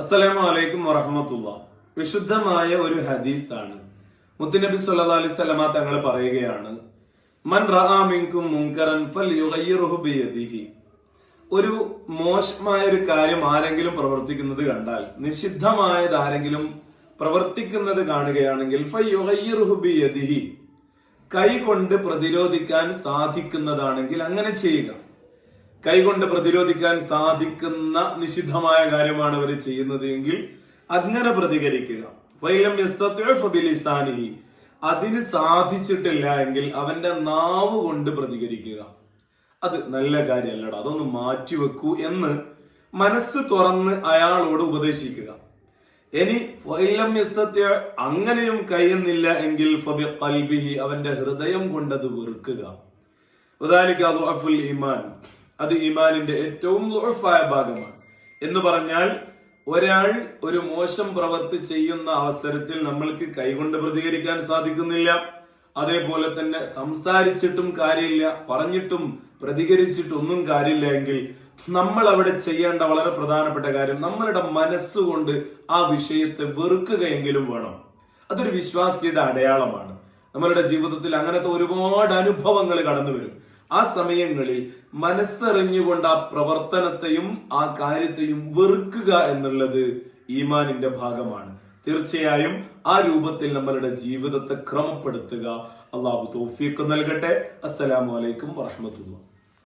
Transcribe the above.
അസ്സലാമു അലൈക്കും വറഹമത്തുള്ള. വിശുദ്ധമായ ഒരു ഹദീസാണ്. മുത്തുനബി സല്ലാ അലൈഹി വസല്ലമ തങ്ങൾ പറയുകയാണ് മൻ ഫൽ മുൻകറൻ ഫൽയുഗയ്യിറുഹു ബിയദിഹി. ഒരു മോശമായ ഒരു കാര്യം ആരെങ്കിലും പ്രവർത്തിക്കുന്നത് കണ്ടാൽ നിഷിദ്ധമായത് ആരെങ്കിലും പ്രവർത്തിക്കുന്നത് കാണുകയാണെങ്കിൽ കൈ കൊണ്ട് പ്രതിരോധിക്കാൻ സാധിക്കുന്നതാണെങ്കിൽ അങ്ങനെ ചെയ്യുക. കൈകൊണ്ട് പ്രതിരോധിക്കാൻ സാധിക്കുന്ന നിഷിദ്ധമായ കാര്യമാണ് അവർ ചെയ്യുന്നത് എങ്കിൽ അങ്ങനെ പ്രതികരിക്കുക. അതിന് സാധിച്ചിട്ടില്ല എങ്കിൽ അവന്റെ നാവ് കൊണ്ട് പ്രതികരിക്കുക. അത് നല്ല കാര്യമല്ലടാ. അതൊന്ന് മാറ്റിവെക്കൂ എന്ന് മനസ്സ് തുറന്ന് അയാളോട് ഉപദേശിക്കുക. ഇനി അങ്ങനെയും കഴിയുന്നില്ല എങ്കിൽ അവന്റെ ഹൃദയം കൊണ്ടത് വെറുക്കുക. ഈമാൻ. അത് ഈമാനിന്റെ ഏറ്റവും ലോഫായ ഭാഗമാണ്. എന്ന് പറഞ്ഞാൽ ഒരാൾ ഒരു മോശം പ്രവൃത്തി ചെയ്യുന്ന അവസരത്തിൽ നമ്മൾക്ക് കൈകൊണ്ട് പ്രതികരിക്കാൻ സാധിക്കുന്നില്ല. അതേപോലെ തന്നെ സംസാരിച്ചിട്ടും കാര്യമില്ല പറഞ്ഞിട്ടും പ്രതികരിച്ചിട്ടൊന്നും കാര്യമില്ല എങ്കിൽ നമ്മൾ അവിടെ ചെയ്യേണ്ട വളരെ പ്രധാനപ്പെട്ട കാര്യം നമ്മളുടെ മനസ്സുകൊണ്ട് ആ വിഷയത്തെ വെറുക്കുകയെങ്കിലും വേണം. അതൊരു വിശ്വാസ്യത അടയാളമാണ്. നമ്മളുടെ ജീവിതത്തിൽ അങ്ങനത്തെ ഒരുപാട് അനുഭവങ്ങൾ കടന്നു വരും ആ സമയങ്ങളിൽ മനസ്സറിഞ്ഞുകൊണ്ട് ആ പ്രവർത്തനത്തെയും ആ കാര്യത്തെയും വെറുക്കുക എന്നുള്ളത് ഈമാനിന്റെ ഭാഗമാണ്. തീർച്ചയായും ആ രൂപത്തിൽ നമ്മളുടെ ജീവിതത്തെ ക്രമപ്പെടുത്തുക. അള്ളാഹു തൗഫീഖ് നൽകട്ടെ. അസ്സലാമു അലൈക്കും വറഹമത്തുള്ള